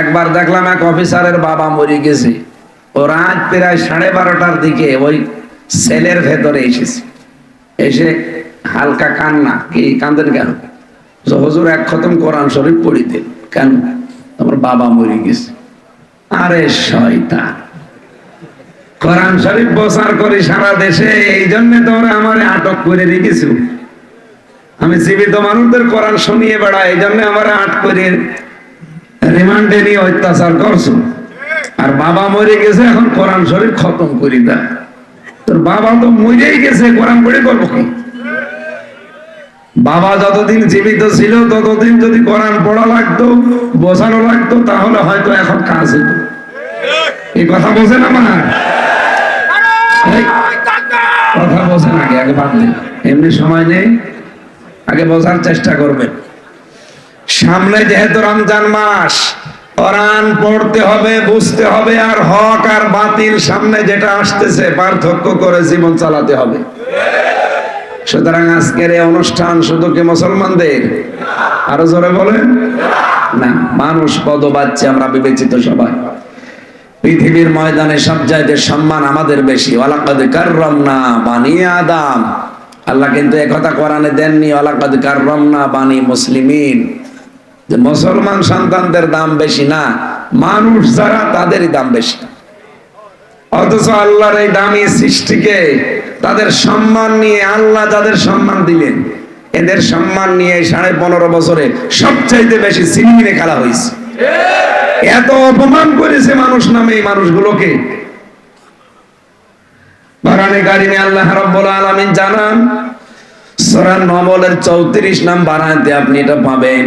একবার দেখলাম এক অফিসারের বাবা মরে গেছে। ও রাত প্রায় সাড়ে বারোটার দিকে ওই সেলের ভেতরে এসেছে। এসে হালকা কান্না, কি, কান্দেন কেন? হুজুর, এক খতম কোরআন শরীফ পড়িতেন কেন? তোমার বাবা মরে গেছে। আরে শয়তান, কোরআন শরীফ প্রচার করি সারা দেশে, এই জন্য তোমরা আমার আটক করে রেখেছো। আমি জীবিত মানুষদের কোরআন শুনিয়ে বেড়াই, এই জন্য আমার আট করে রিমান্ডে নিয়ে অত্যাচার করছ। আর বাবা মরে গেছে, এখন কোরআন শরীফ খতম করি দা। তোর বাবা তো মরেই গেছে, কোরআন পড়ে করব কি? বাবা যতদিন জীবিত ছিল, ততদিন যদি কোরআন পড়া লাগতো বোঝানো লাগতো, তাহলে হয়তো এখন কাজ হতো এই কথা বোঝেন আমার? কথা বোঝেন আগে আগে বাদ দিন। এমনি সময় নেই, আগে বোঝার চেষ্টা করবেন। সামনে যেহেতু রমজান মাস, কোরআন পড়তে হবে, বুঝতে হবে, আর হক আর বাতিল সামনে যেটা আসতেছে, পার্থক্য করে জীবন চালাতে হবে। সুতরাং আজকের এই অনুষ্ঠান শুধু কি মুসলমানদের? আরও জোরে বলেন? না, মানুষ পদ বাচ্চা আমরা বিবেচিত সবাই। পৃথিবীর ময়দানে সব চাইতে সম্মান আমাদের বেশি। ওয়ালাকাদ কাররামনা বানি আদম। আল্লাহ কিন্তু একথা কোরআনে দেননি, ওয়ালাকাদ কাররামনা বানি মুসলিমিন। যে মুসলমান সন্তানদের দাম বেশি না, মানুষ যারা তাদেরই দাম বেশি। অথচ আল্লাহর এই দামি সৃষ্টিকে তাদের সম্মান নিয়ে আল্লাহ যাদের সম্মান দিলেন, এদের সম্মান নিয়ে সাড়ে পনেরো বছরে সবচাইতে বেশি সিনেমিনে খেলা হয়েছে। এত অপমান করেছে মানুষ নামে এই মানুষগুলোকে। বারানে কারিমে আল্লাহ রাব্বুল আলামিন জানান, সূরা নমলের 34 নাম্বার আয়াতে আপনি এটা পাবেন।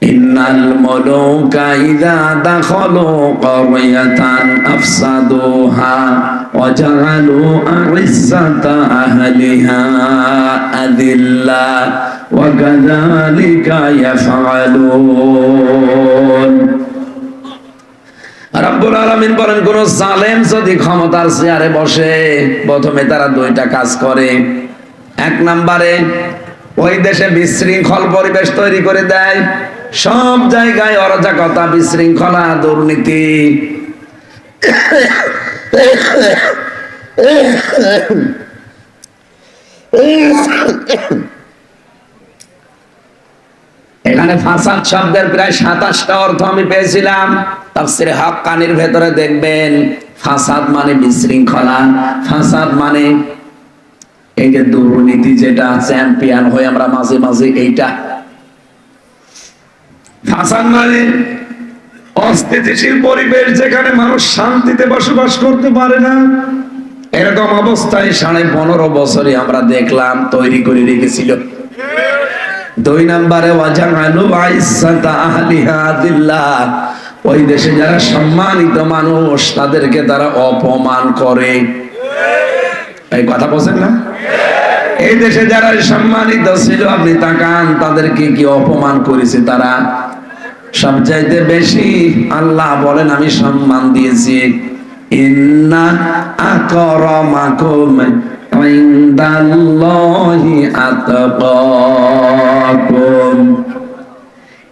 ইন্নাল মুলুকা ইযা দাখালু ক্বরিয়াতান আফসাদুহা ওয়া জাআলু আ'izzata আহলিহা আদিল্লা ওয়া কাযালিকা ইয়াফআলুন। রাব্বুল আলামিন বলেন, কোন জালেম যদি ক্ষমতার চেয়ারে বসে, প্রথমে তারা দুইটা কাজ করে। এক নম্বরে ওই দেশে বিশৃঙ্খল পরিবেশ তৈরি করে দেয়। সব জায়গায় অরাজকতা, বিশৃঙ্খলা, দুর্নীতি। এখানে ফাসাদ শব্দের প্রায় সাতাশটা অর্থ আমি পেয়েছিলাম। তাফসিরে হক কানির ভেতরে দেখবেন, ফাসাদ মানে বিশৃঙ্খলা, ফাসাদ মানে এই যে দুর্নীতি যেটা চ্যাম্পিয়ন হয়ে আমরা মাঝে মাঝে এইটা অস্থিতিশীল পরিবেশ যেখানে মানুষ শান্তিতে বসবাস করতে পারে না, এরকম অবস্থায় সাড়ে পনেরো বছরে আমরা দেখলাম, তৈরি করে রেখেছিল। দুই নম্বরে ওই দেশে যারা সম্মানিত মানুষ, তাদেরকে তারা অপমান করে। এই কথা বলছেন না? এই দেশে যারা সম্মানিত ছিল, আপনি তাকান, তাদেরকে কি অপমান করেছে তারা? সবচাইতে বেশি আল্লাহ বলেন, আমি সম্মান দিয়েছি।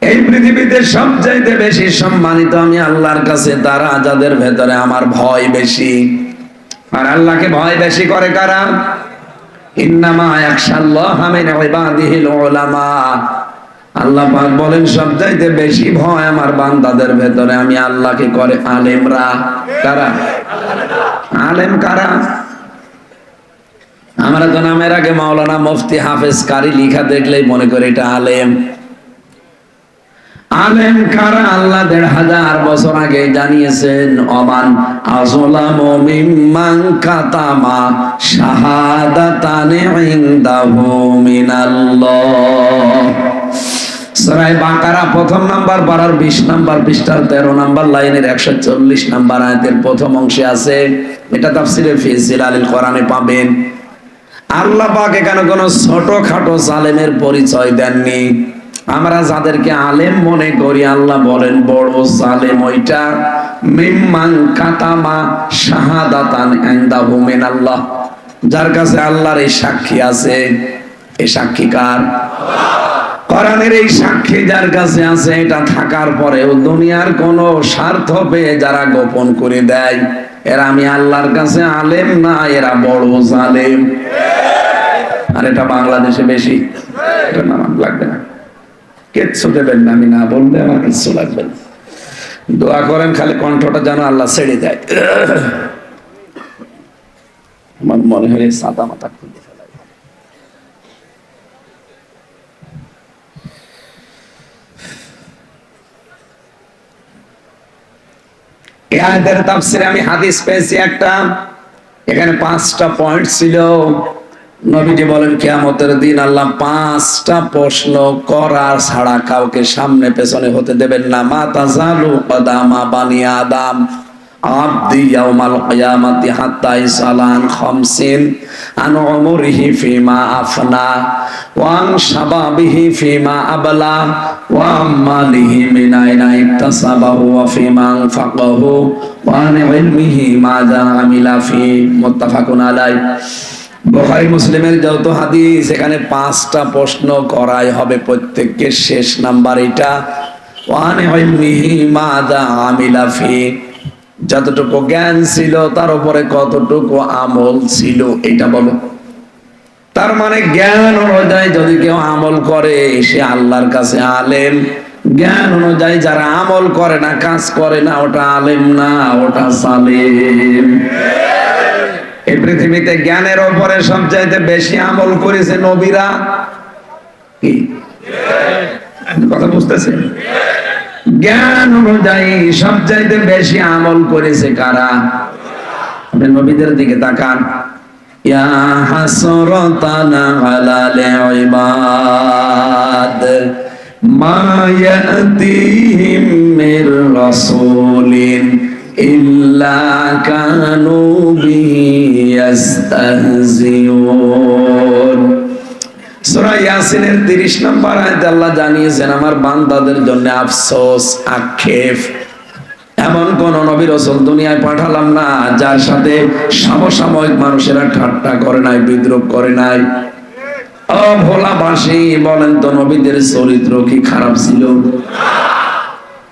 এই পৃথিবীতে সবচাইতে বেশি সম্মানিত আমি আল্লাহর কাছে, তারা যাদের ভেতরে আমার ভয় বেশি। আর আল্লাহকে ভয় বেশি করে কারা? ইন্নামা ইয়াখশাল্লাহ মিন ইবাদিহিল উলামা। আল্লাহ পাক বলেন, সবচাইতে বেশি ভয় আমার বান্দাদের ভেতরে। আমি আল্লাহকে করে আলেমরা কারা? আলেম কারা? আমরা তো নামের আগে মাওলানা মুফতি হাফেজ কারি লিখা দেখলেই মনে করে এটা আলেম। আলেম কারা? আল্লাহ দেড় হাজার বছর আগে জানিয়েছেন, অমান আসলাম মিম্মান কাতামা শাহাদাতানে ইনদাহু মিনাল্লাহ। সরাই বাকারা প্রথম নাম্বার, পাড়ার বিশ নাম্বার পৃষ্ঠার তেরো নাম্বার লাইনের একশো চল্লিশ নাম্বার আয়াতের প্রথম অংশে আছে। এটা তাফসিরে ফিজিল আলিল কোরআনে পাবেন। আল্লাহ পাক এখানে কোনো ছোট খাটো জালেমের পরিচয় দেননি। আমরা যাদেরকে আলেম মনে করি, আল্লাহ বলেন, বড় জালেম ওইটা। মিম্মান কাতামা শাহাদাতান ইনদাহু আল্লাহ যার কাছে আল্লাহর এই সাক্ষী আছে। এই সাক্ষী কার? কোরআনের এই সাক্ষী যার কাছে আছে, এটা থাকার পরেও দুনিয়ার কোন স্বার্থ পেয়ে যারা গোপন করে দেয়, এরা আমি আল্লাহর কাছে আলেম না, এরা বড় জালেম। আর এটা বাংলাদেশে বেশি। এটা লাগবে না। কিচ্ছু দেবেন না, আমি না বললে আমার কিচ্ছু লাগবে না। দোয়া করেন, খালি কণ্ঠটা যেন আল্লাহ ছেড়ে দেয়। আমার মনে হয় সাদা মাথা খুলে। এই তাফসিরে আমি হাদিস পেয়েছি একটা। এখানে পাঁচটা পয়েন্ট ছিল। নবীজি বলেন, কেয়ামতের দিন আল্লাহ পাঁচটা প্রশ্ন করার ছাড়া কাউকে সামনে পেছনে হতে দেবেন না। মা তাজালু কদামা বানিয়া আদম। আব্দি ইয়াউমাল কিয়ামাতি হাত্তা ইসালান আন উমরিহি ফিমা আফনা, ওয়া আন শাবাবিহি ফিমা আবলা, ওয়া মালিহি মিন আইনা ইকতাসাবাহু ওয়া ফিমা আনফাকাহু, ওয়া আন ইলমিহি মাযা আমিলা ফি, মুত্তাফাকুন মুসলিমের যত হাদিস, এখানে পাঁচটা প্রশ্ন করাই হবে প্রত্যেককে। শেষ নাম্বার এটা ওয়ান ইলমিহি মাযা আমিলা ফি যতটুকু জ্ঞান ছিল, তার উপরে কতটুকু আমল ছিল, এটা বলো। তার মানে জ্ঞান অনুযায়ী যদি কেউ আমল করে, সে আল্লাহর কাছে আলেম। জ্ঞান অনুযায়ী যারা আমল করে না, কাজ করে না, ওটা আলেম না, ওটা সালেম। এই পৃথিবীতে জ্ঞানের ওপরে সবচাইতে বেশি আমল করেছে নবীরা। কি? কথা বুঝতেছেন? জ্ঞান অনুযায়ী সবচাইতে বেশি আমল করেছে কারা? আপনি নবীদের দিকে তাকান। ইয়া হাসরাতানা আলাল ইবাদ মা ইয়াতিহিম মির রাসূলিন ইল্লা কানু বিয়াস্তাহজিউন। ইয়াসিনের 30 নম্বর আয়াতে আল্লাহ জানিয়েছেন, আমার বান্দাদের জন্য আফসোস, আক্ষেপ, এমন কোন নবী রাসূল দুনিয়ায় পাঠালাম না, যার সাথে সমসাময়িক মানুষেরা ঠাট্টা করে নাই, বিদ্রোহ করে নাই। ও ভোলাবাসী, বলেন তো নবীদের চরিত্র কি খারাপ ছিল?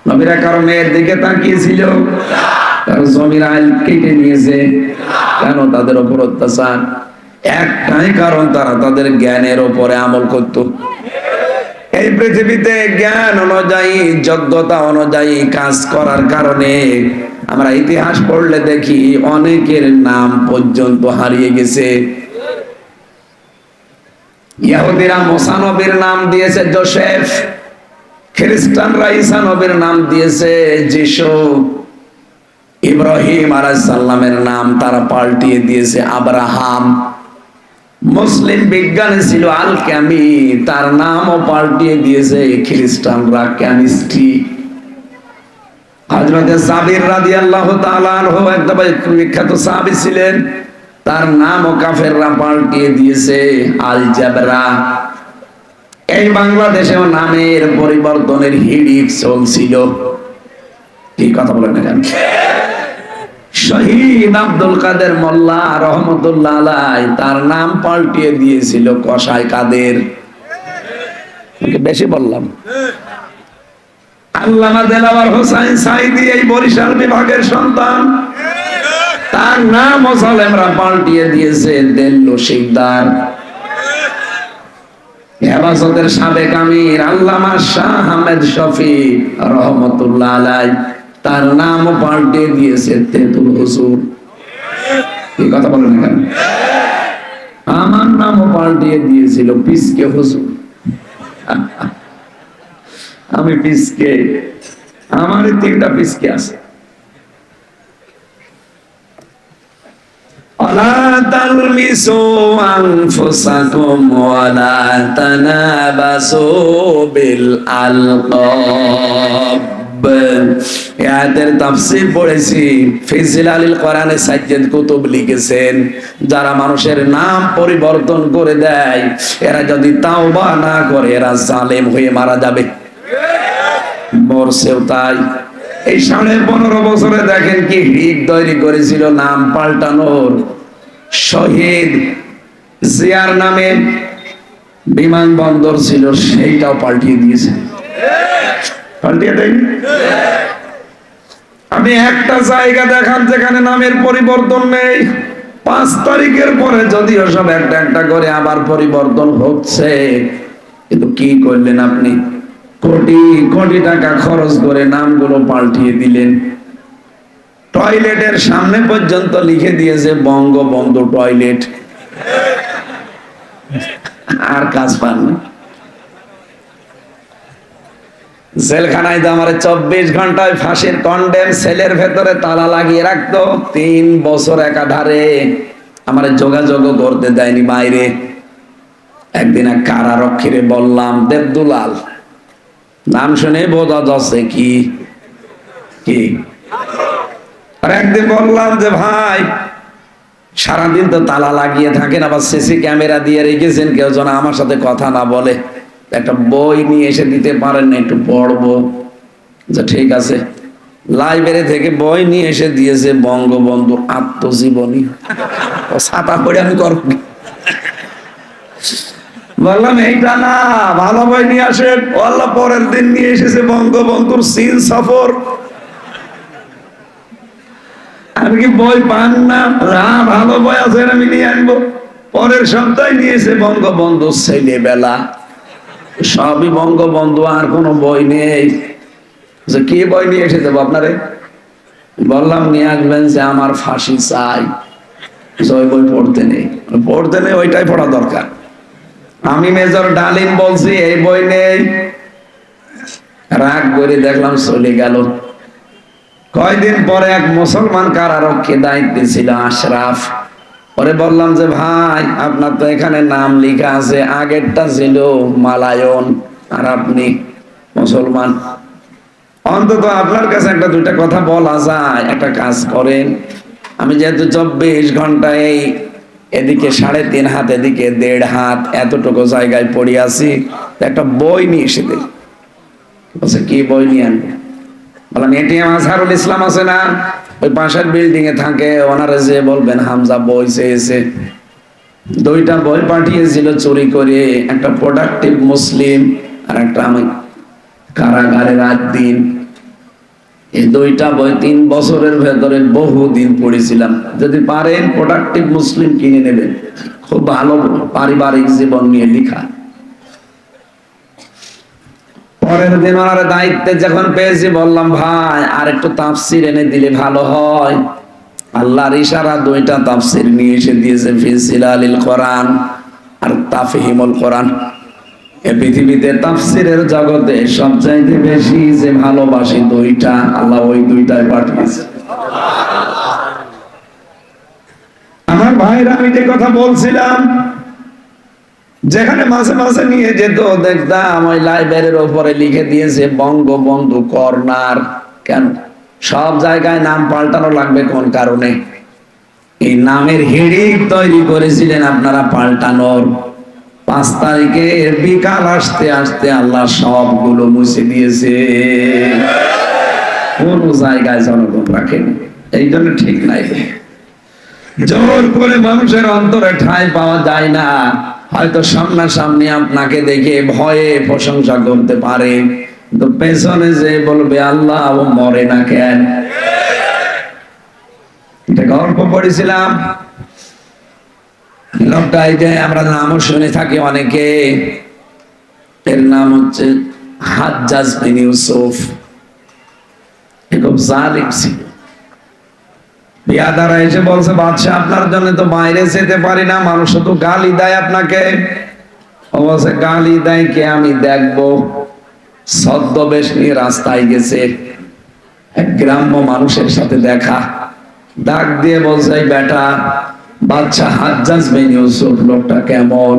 নবীরা কারও মেয়ের দিকে তাকিয়েছিল? কারও জমির আইল কেটে নিয়েছে? কেন তাদের উপর অত্যাচার? একটাই কারণ তারা তাদের জ্ঞানের উপরে আমল করত। এই পৃথিবীতে জ্ঞান অনুযায়ী, যোগ্যতা অনুযায়ী কাজ করার কারণে আমরা ইতিহাস পড়লে দেখি অনেকের নাম পর্যন্ত হারিয়ে গেছে। ইহুদিরা মোসানবীর নাম দিয়েছে, জোসেফ। খ্রিস্টানরা ঈসা নবীর নাম দিয়েছে, যিশু। ইব্রাহিম আলাইসাল্লামের নাম তারা পাল্টিয়ে দিয়েছে, আব্রাহাম। মুসলিম বিজ্ঞানী ছিল আল ক্যামি তার নামও পাল্টিয়ে দিয়েছে খ্রিস্টানরা কেমিস্ট্রি। হজরতে সাবির রাদি আল্লাহ একটা বিখ্যাত সাবি ছিলেন। তার নামও কাফেররা পাল্টিয়ে দিয়েছে, আল জাবরা। এই বাংলাদেশেও নামের পরিবর্তনের হিড়িক চলছিল। কি কথা বলেন না কেন? শহীদ আব্দুল কাদের মোল্লা রহমতুল্লাহ তার নাম পাল্টিয়ে দিয়েছিল কসাই কাদের। বেশি বললাম। দিয়েছে হেফাজতের সাবেক আমির আল্লামা শাহ আহমেদ শফি রহমতুল্লাহ আলাই। তার নাম পাল্টে দিয়েছে তেতুল হুজুর কি কথা বলেন কেন আমার নামও পাল্টিয়ে দিয়েছিল পিসকে হুজুর আমি পিসকে আমার তিনটা পিসকে আছে ولا تلمسوا أنفسكم ولا تنابسوا بالألقاب তাফসীর পড়েছি। ফিজিল আলিল কোরআনে কুতুব লিখেছেন, যারা মানুষের নাম পরিবর্তন করে দেয়, এরা যদি তাওবা না করে, এরা জালেম হয়ে মারা যাবে। মরছেও তাই। এই সাড়ে পনেরো বছরে দেখেন কি হিট তৈরি করেছিল, নাম পাল্টানোর। শহীদ জিয়ার নামে বিমানবন্দর ছিল, সেইটাও পাল্টিয়ে দিয়েছে। আমি একটা জায়গা দেখান যেখানে নামের পরিবর্তন নেই। পাঁচ তারিখের পরে যদিও সব একটা একটা করে আবার পরিবর্তন হচ্ছে, কিন্তু কি করলেন আপনি? কোটি কোটি টাকা খরচ করে নামগুলো পাল্টিয়ে দিলেন। টয়লেটের সামনে পর্যন্ত লিখে দিয়েছে, বঙ্গবন্ধু টয়লেট। আর কাজ পান না। জেলখানায় তো আমার চব্বিশ ঘন্টায় ফাঁসির কন্ডেম সেলের ভেতরে তালা লাগিয়ে রাখতো। তিন বছর একাধারে আমার যোগাযোগ করতে দেয়নি বাইরে। একদিন এক কারারক্ষীরে বললাম, দেবদুলাল, নাম শুনে বোঝা যাচ্ছে কি? কি? আর একদিন বললাম যে, ভাই, সারাদিন তো তালা লাগিয়ে থাকেন, আবার সিসি ক্যামেরা দিয়ে রেখেছেন, কেউ যেন আমার সাথে কথা না বলে। একটা বই নিয়ে এসে দিতে পারেন না, একটু পড়ব। যে ঠিক আছে। লাইব্রেরি থেকে বই নিয়ে এসে দিয়েছে বঙ্গবন্ধু আত্মজীবনী। ছাতা পড়ে আমি করব বললাম, এইটা না, ভালো বই নিয়ে আসেন। ও আল্লাহ, পরের দিন নিয়ে এসেছে বঙ্গবন্ধুর সিন সফর। আমি কি বই পান না? না, ভালো বই আছে, আমি নিয়ে আনব। পরের সপ্তাহে নিয়েছে বঙ্গবন্ধু ছেলেবেলা। সবই বঙ্গবন্ধু, আর কোনো বই নেই। যে কি বই নিয়ে এসে দেবো আপনারে? বললাম, নিয়ে আসবেন যে আমার ফাঁসি চাই। ওই বই পড়তে নেই। পড়তে নেই, ওইটাই পড়া দরকার। আমি মেজর ডালিম বলছি, এই বই নেই। রাগ করে দেখলাম চলে গেল। কয়দিন পরে এক মুসলমান কারারক্ষী দায়িত্বে ছিল আশরাফ। পরে বললাম যে, ভাই, আপনার তো এখানে নাম লেখা আছে, আগেরটা ছিল মালায়ন, আর আপনি মুসলমান। অন্তত আপনার কাছে একটা দুইটা কথা বলা যায়, একটা কাজ করেন। আমি যেহেতু চব্বিশ ঘন্টায় এই এদিকে সাড়ে তিন হাত, এদিকে দেড় হাত এতটুকু জায়গায় পড়ে আছি একটা বই নিয়ে এসে দিই। কি বই নিয়ে আনবে? বললাম এটিএম আজহারুল ইসলাম আছে না? ওই পাশের বিল্ডিং এ থাকে, ওনারা যে বলবেন, হামজা বই চেয়েছে। দুইটা বই পাঠিয়েছিল চুরি করে, একটা প্রোডাক্টিভ মুসলিম আর একটা আমি। কারাগারে রাত দিন। এই দুইটা বই তিন বছরের ভেতরে বহু দিন পড়েছিলাম। যদি পারেন প্রোডাক্টিভ মুসলিম কিনে নেবেন। খুব ভালো পারিবারিক জীবন নিয়ে লেখা। পরের দিন ওনার দায়িত্বে যখন পেয়েছি, বললাম, ভাই আর একটু তাফসির এনে দিলে ভালো হয়। আল্লাহর ইশারা দুইটা তাফসির নিয়ে এসে দিয়েছে ফিসিলালিল কোরআন আর তাফহিমুল কোরআন। এ পৃথিবীতে তাফসিরের জগতে সবচাইতে বেশি যে ভালোবাসি দুইটা, আল্লাহ ওই দুইটাই পাঠিয়েছে। আমার ভাইরা আমি যে কথা বলছিলাম যেখানে মাঝে মাঝে নিয়ে যেত, দেখতাম ওই লাইব্রেরির ওপরে লিখে দিয়েছে, বঙ্গবন্ধু কর্নার। কেন? সব জায়গায় নাম পাল্টানো লাগবে কোন কারণে? এই নামের হিড়িক তৈরি করেছিলেন আপনারা পাল্টানোর। পাঁচ তারিখে বিকাল আসতে আসতে আল্লাহ সবগুলো মুছে দিয়েছে। কোন জায়গায় জনগণ রাখেন এই জন্য ঠিক নাই। জোর করে মানুষের অন্তরে ঠাঁই পাওয়া যায় না। হয়তো সামনাসামনি আপনাকে দেখে ভয়ে প্রশংসা করতে পারে তো পেছনে যে বলবে, আল্লাহ ও মরে না কেন? গল্প পড়েছিলাম। লোকটা এই যে আমরা নামও শুনে থাকি অনেকে। এর নাম হচ্ছে হাজ্জাজ বিন ইউসুফ। খুব জালিম ছিল। বিয়াদারা এসে বলছে, বাদশাহ, আপনার জন্য তো বাইরে যেতে পারি না, মানুষ তো গালি দেয় আপনাকে। ও বলছে, গালি দেয় কে? আমি দেখব। ছদ্মবেশ নিয়ে রাস্তায় গেছে। এক গ্রাম্য মানুষের সাথে দেখা। ডাক দিয়ে বলছে বেটা বাচ্চা হাজ্জাজ বিন ইউসুফ, লোকটা কেমন?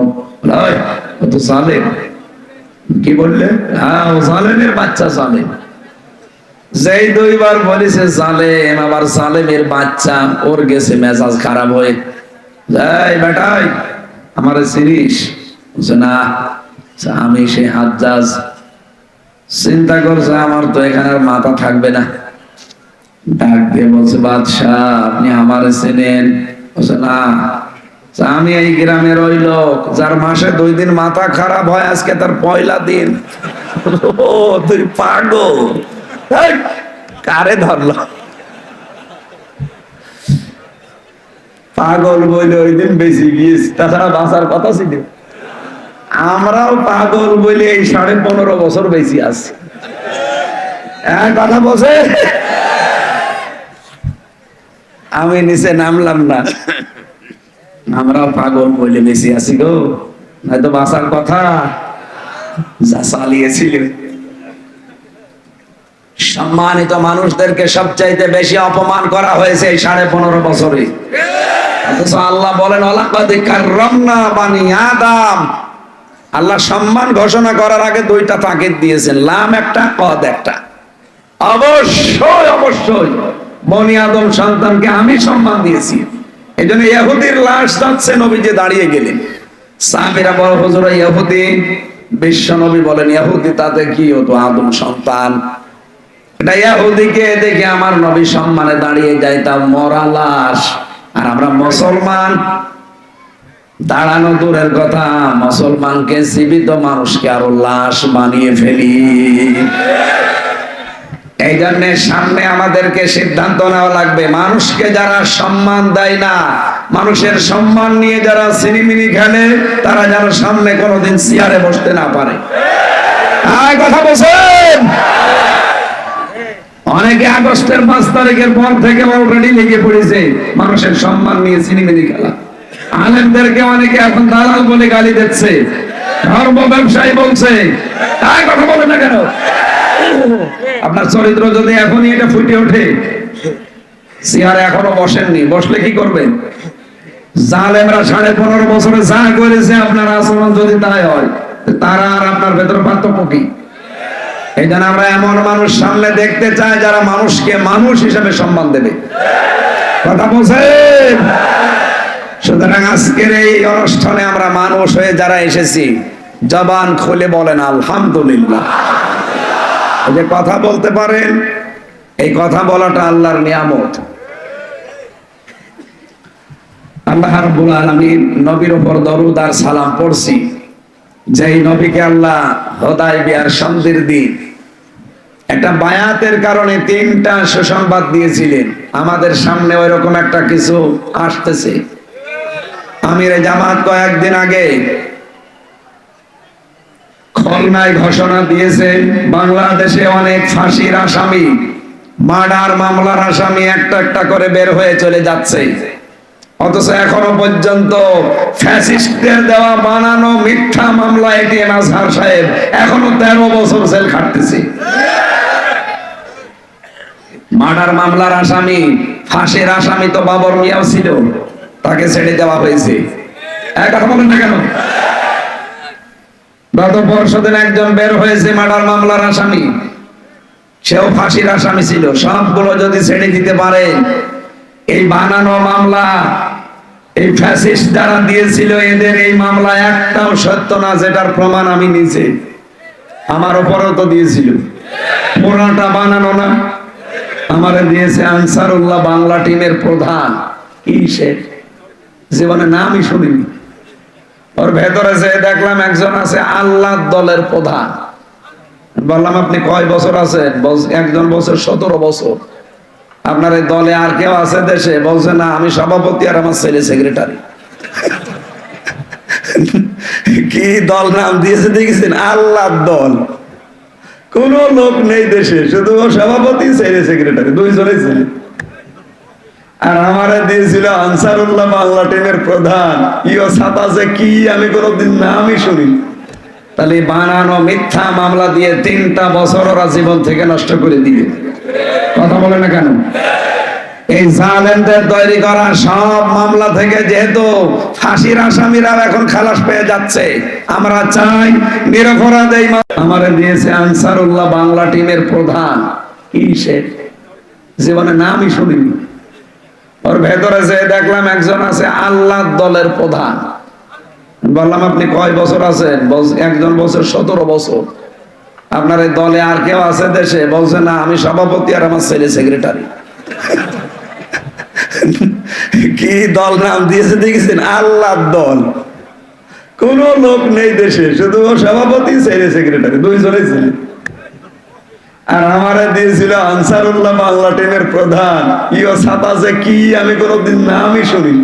কি বললে? হ্যাঁ ও জালেমের বাচ্চা জালেম। যেই দুইবার বলেছে, জালেম আবার জালেমের বাচ্চা, ওর গেছে মেজাজ খারাপ হয়ে। এই বেটাই, আমার চিনিস না আমি সে হাজ্জাজ। চিন্তা করছে, আমার তো এখানে আর মাথা থাকবে না। ডাক দিয়ে বলছে, বাদশাহ, আপনি আমার চেনেন? বলছে, না আমি এই গ্রামের ওই লোক, যার মাসে দুই দিন মাথা খারাপ হয়, আজকে তার পয়লা দিন। ও, তুই পাগল! কারে ধরলো? পাগল বলে ওই দিন বেশি গিয়েছি, তাছাড়া বাঁচার কথা ছিল। আমরাও পাগল বলে এই সাড়ে পনেরো বছর বেশি আছি। হ্যাঁ কথা বসে আমি নিচে নামলাম না। আমরাও পাগল বলে বেশি আছি গো। নয়তো বাঁচার কথা যা চালিয়েছিল সম্মানিত মানুষদেরকে সবচাইতে বেশি অপমান করা হয়েছে এই সাড়ে পনেরো বছরে। আল্লাহ বলেন বানি আদম। আল্লাহ সম্মান ঘোষণা করার আগে দুইটা তাকিদ দিয়েছেন, লাম একটা, কদ একটা। অবশ্যই অবশ্যই, বনি আদম সন্তানকে আমি সম্মান দিয়েছি। এই জন্য ইহুদির লাশ যাচ্ছে, নবীজি দাঁড়িয়ে গেলেন। সাহাবিরা বড় হুজুর, ইহুদি, বিশ্ব নবী বলেন, ইহুদি তাতে কি? হতো আদম সন্তান। এটা ইহুদিকে দেখে আমার নবী সম্মানে দাঁড়িয়ে যাইতাম, মরা লাশ। আর আমরা মুসলমান। দাঁড়ানো দূরের কথা, মুসলমানকে জীবিত মানুষকে আরও লাশ বানিয়ে ফেলি। এই জন্য সামনে আমাদেরকে সিদ্ধান্ত নেওয়া লাগবে, মানুষকে যারা সম্মান দেয় না, মানুষের সম্মান নিয়ে যারা সিনিমিনি খেলে, তারা যেন সামনে কোনোদিন চেয়ারে বসতে না পারে। কথা বলছেন? অনেকে আগস্টের পাঁচ তারিখের পর থেকে অলরেডি লেগে পড়েছে। মানুষের সম্মান নিয়ে সিনিমিনি খেলা। আলেমদেরকে অনেকে এখন দালাল বলে গালি দিচ্ছে। ধর্ম ব্যবসায়ী বলছে। তাই কথা বলে না কেন? আপনার চরিত্র যদি এখনই এটা ফুটে ওঠে চেয়ারে এখনও বসেননি। বসলে কি করবেন? জালেমরা সাড়ে পনেরো বছরে যা করেছে আপনার আচরণ যদি তাই হয়, তারা আর আপনার ভেতর পার্থক্য কি? এই জন্য আমরা এমন মানুষ সামনে দেখতে চাই যারা মানুষকে মানুষ হিসেবে সম্মান দেবে। কথা বলছেন? সুতরাং আজকের এই অনুষ্ঠানে আমরা মানুষ হয়ে যারা এসেছি, জবান খুলে বলেন, আলহামদুলিল্লাহ। যে কথা বলতে পারেন, এই কথা বলাটা আল্লাহর নিয়ামত। আল্লাহ রাব্বুল আলামিন নবীর উপর দরুদ আর সালাম পড়ছি। যেই নবীকে আল্লাহ হদায় বিয়ার সন্ধির দিন একটা বায়াতের কারণে তিনটা সুসংবাদ দিয়েছিলেন। আমাদের সামনে ওই রকম একটা কিছু আসতেছে। আমির জামাত কয়েকদিন আগে খুলনায় ঘোষণা দিয়েছে, বাংলাদেশে অনেক ফাঁসির আসামি, মার্ডার মামলার আসামি একটা একটা করে বের হয়ে চলে যাচ্ছে। অথচ এখনও পর্যন্ত ফ্যাসিস্টদের দেওয়া বানানো মিথ্যা মামলা এটিএম আজহার সাহেব এখনও তেরো বছর জেল খাটতেছে। মার্ডার মামলার আসামি, ফাঁসির আসামি তো বাবর মিয়াও ছিল। তাকে ছেড়ে দেওয়া হয়েছে। একজন বের হয়েছে মার্ডার মামলার আসামি। সেও ফাঁসির আসামি ছিল। সবগুলো যদি ছেড়ে দিতে পারে, এই বানানো মামলা, এই ফ্যাসিস্ট যারা দিয়েছিল, এদের এই মামলা একটাও সত্য না, যেটার প্রমাণ আমি নিচে আমার উপরও তো দিয়েছিল। পুরাটা বানানো না। আমারে দিয়েছে আনসারুল্লাহ বাংলা টিমের প্রধান। কি জীবনে নামই শুনিনি। ওর ভেতরে যে দেখলাম একজন আছে আল্লাহ দলের প্রধান। বললাম, আপনি কয় বছর আছেন? একজন বছর, সতেরো বছর। আপনার এই দলে আর কেউ আছে দেশে? বলছে, না, আমি সভাপতি আর আমার ছেলে সেক্রেটারি। কি দল নাম দিয়েছে, দেখেছেন? আল্লাহ দল। কোন লোক নেই দেশে, শুধু সভাপতি ছেলে সেক্রেটারি দুইজনে ছেলে আর আমারে দিয়েছিল আনসারুল্লাহ বাংলা টিমের প্রধান। ইও সাতাশে কি, আমি কোনোদিন নামই শুনি তাহলে বানানো মিথ্যা মামলা দিয়ে তিনটা বছর ওরা জীবন থেকে নষ্ট করে দিবে। কথা বলে না কেন? এই জালেমদের তৈরি করা সব মামলা থেকে যেহেতু ফাঁসির আসামিরাও এখন খালাস পেয়ে যাচ্ছে, আমরা চাই নিরপরাধ এই আমারে দিয়েছে আনসারুল্লাহ বাংলা টিমের প্রধান। কি সে? জীবনে নামই শুনিনি। ওর ভেতরে যে দেখলাম একজন আছে আল্লাহ দলের প্রধান। বললাম, আপনি কয় বছর আছেন? একজন বছর সতেরো বছর। আপনার এই দলে আর কেউ আছে দেশে? বলছে, না, আমি সভাপতি আর আমার ছেলে সেক্রেটারি। কি দল নাম দিয়েছে দেখেছেন? আল্লাহর দল। কোন লোক নেই দেশে, শুধু সভাপতি ছেলে সেক্রেটারি দুইজনেই ছিলেন আর আমার দিয়েছিল আনসারুল্লাহ বাংলা টিমের প্রধান। ইও সাতাশে কি, আমি কোনোদিন নামই শুনি